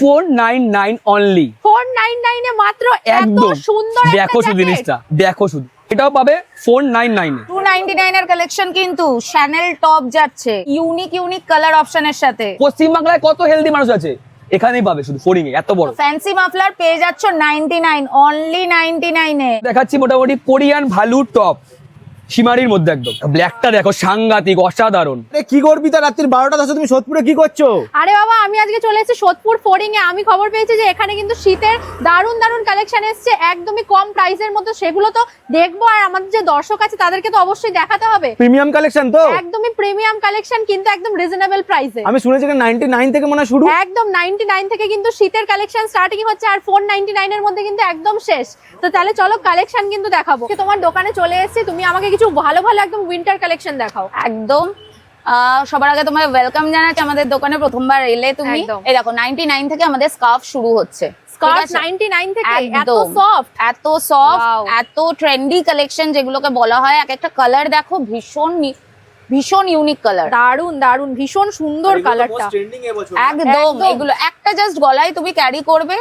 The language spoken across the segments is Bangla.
Four nine nine only four nine নাইনে মাত্র এত সুন্দর দেখো শুধু জিনিসটা দেখো শুধু। এটাও পাবে টু কালেকশন কিন্তু শ্যানেল টপ যাচ্ছে। ইউনিক ইউনিক কালার অপশনের সাথে। পশ্চিমবাংলায় কত হেলদি মানুষ আছে? এখানেই পাবে শুধু ফোরিং এ এত বড়। ফ্যান্সি মাফলার পেয়ে যাচ্ছ নাইনটি নাইন অনলি নাইনটি নাইনে দেখাচ্ছি মোটামুটি কোরিয়ান ভালু টপ সীমারির মধ্যে একদম। ব্ল্যাকটা দেখো সাংঘাতিক অসাধারণ। আরে কি করবি তা রাত্রির বারোটা দশে তুমি সোদপুরে কি করছ? আরে বাবা আমি আজকে চলে এসেছি সোদপুর ফোরিং এ আমি খবর পেয়েছি যে এখানে কিন্তু শীতের দারুণ দারুণ কালেকশন এসেছে একদমই কম প্রাইসের মধ্যে। সেগুলো তো দেখব আর আমাদের যে দর্শক আছে তাদেরকে তো অবশ্যই দেখাতে হবে। প্রিমিয়াম কালেকশন তো? একদমই প্রিমিয়াম কালেকশন কিন্তু একদম রিজনেবল প্রাইসে আমি শুনেছি নাইনটি নাইন থেকে মনে হয় শুরু। একদম 99 থেকে কিন্তু শীতের কালেকশন স্টার্টিং হচ্ছে আর 499 এর মধ্যে কিন্তু একদম শেষ। তো তাহলে চলো কালেকশন কিন্তু দেখাবো। তোমার দোকানে চলে এসেছি তুমি আমাকে কিছু ভালো ভালো একদম উইন্টার কালেকশন দেখাও। একদম। আহ, সবার আগে তোমার ওয়েলকাম জানাচ্ছি আমাদের দোকানে প্রথমবার এলে তুমি। এই দেখো নাইনটি নাইন থেকে আমাদের স্কার্ফ শুরু হচ্ছে। 99 থেকে এত সফট এত সফট এত ট্রেন্ডি কালেকশন যেগুলোকে বলা হয়। এক একটা কালার দেখো ভীষণ ভীষণ ইউনিক কালার দারুণ দারুণ ভীষণ সুন্দর কালারটা একদম। এগুলো একটা জাস্ট গলায় তুমি ক্যারি করবে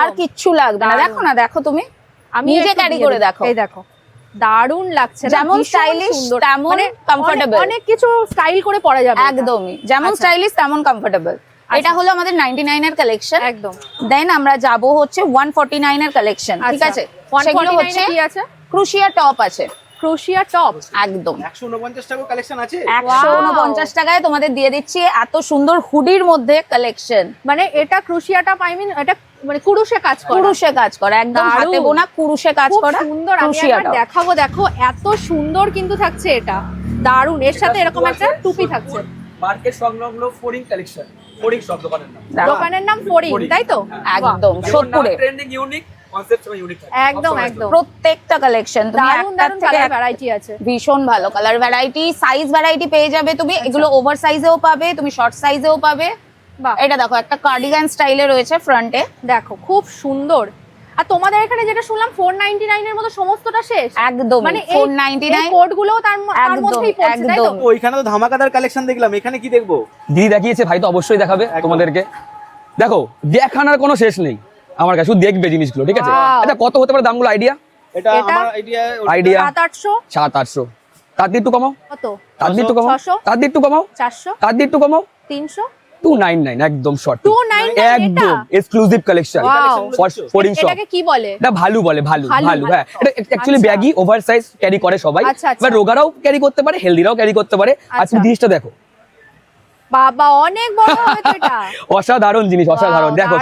আর কিচ্ছু লাগবে না। দেখো না দেখো তুমি। আমি নিজে দিয়ে করে দেখো। এই দেখো। দারুণ লাগছে যেমন সুন্দর। তেমন মানে comfortable। অনেক- কিছু স্টাইল করে পরা যাবে। একদমই। যেমন আচ্ছা। স্টাইলিশ তেমন কমফোর্টেবল এটা হলো আমাদের নাইনটি নাইনের কালেকশন একদম। দেন আমরা যাব হচ্ছে ওয়ান ফর্টি নাইনের কালেকশন ঠিক আচ্ছা। আছে? 149 সেগুলো হচ্ছে কি আছে? ক্রুশিয়া টপ আছে। ক্রোশিয়া টপ একদম। একশো উনপঞ্চাশ টাকা কালেকশন আছে? একশো উনপঞ্চাশ টাকায় তোমাদের দিয়ে দিচ্ছি এত সুন্দর হুডির মধ্যে কালেকশন মানে এটা ক্রোশিয়া টপ আই মিন এটা মানে কুরুশে কাজ করা। কুরুশে কাজ করা একদম। হাতে বোনা কুরুশে কাজ করা। সুন্দর আমি একবার দেখাবো দেখো এত সুন্দর কিন্তু থাকছে এটা। দারুণ এর সাথে এরকম একটা টুপি থাকছে। মার্কেট সংলগ্ন ফোরিং কালেকশন ফোরিং সব দোকানের নাম। দোকানের নাম ফরিং। তাই তো? একদম সোদপুরে। ট্রেন্ডিং ইউনিক একদম একদম। প্রত্যেকটা কালেকশন দারুণ দারুণ থেকে কালার একটা- ভ্যারাইটি আছে। ভীষণ ভালো কালার ভ্যারাইটি সাইজ ভ্যারাইটি পেয়ে যাবে তুমি। এগুলো ওভার সাইজেও পাবে তুমি শর্ট সাইজেও পাবে। এটা দেখো একটা কার্ডিগান স্টাইলে রয়েছে ফ্রন্টে দেখো খুব সুন্দর। আর তোমাদের এখানে যেটা শুনলাম ফোর নাইনটি নাইনের মতো সমস্তটা শেষ? একদম মানে ফোর নাইনটি নাইন কোড গুলোও তার তার মধ্যেই পড়ছে তাই তো? ওইখানে তো ধামাকাদার কালেকশন দেখলাম এখানে কি দেখব? দিদি দেখিয়েছে ভাই তো অবশ্যই দেখাবে তোমাদেরকে। দেখো দেখানোর কোনো শেষ নেই। আমার কাছে শুধু দেখবে জিনিসগুলো ঠিক আছে. এটা কত হতে পারে দামগুলো? আইডিয়া এটা? আমার আইডিয়া আইডিয়া সাত আটশো। সাত আটশো। তার দিয়ে একটু কমাও। কত? তার দিয়ে একটু কমাও। ছশো? তার দিয়ে একটু কমাও। চারশো? তার দিয়ে একটু কমাও। তিনশো? টু নাইন নাইন একদম শর্ট 299 একদম এক্সক্লুসিভ কালেকশন Wow. শপ এটাকে কি বলে এটা ভালো বলে ভালো ভালু, ভালো ভালু। হ্যাঁ এটা অ্যাকচুয়ালি আচ্ছা। ব্যাগি ওভার ক্যারি করে সবাই আচ্ছা, আচ্ছা। এবার রোগারাও ক্যারি করতে পারে হেলদিরাও ক্যারি করতে পারে আর তুমি আচ্ছা। জিনিসটা দেখো বাবা অনেক বড় হবে তো এটা অসাধারণ জিনিস অসাধারণ দেখো।